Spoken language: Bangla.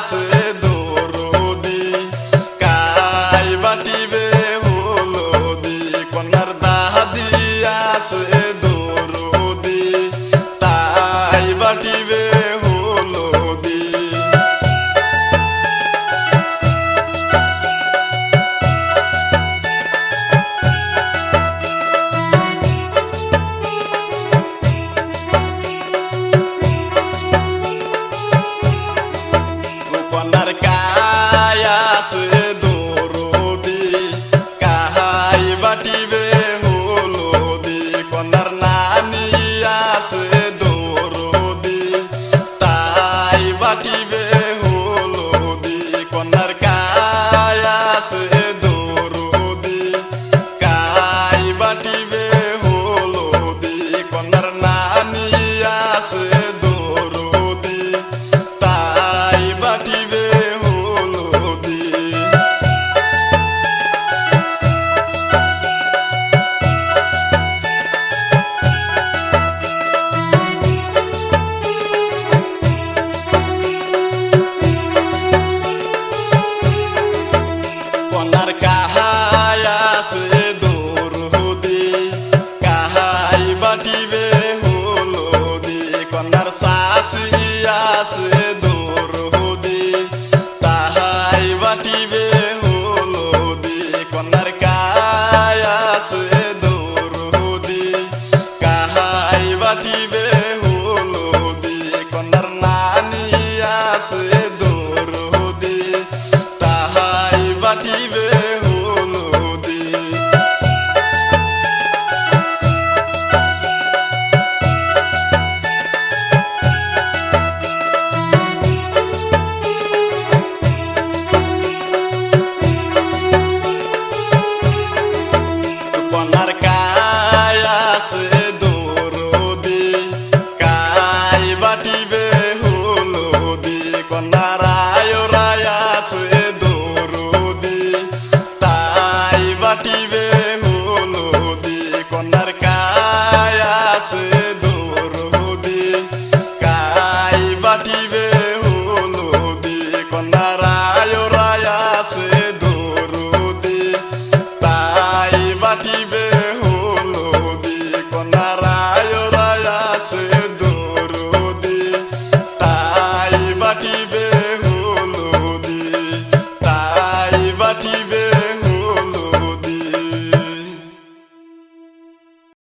hacer. সাস ইয়াস দূর হুদি। তাহাই বাটিবে হলদি কন্যার কাহাই বাটিবে হলদি কন্যার নানি আসে I'm not a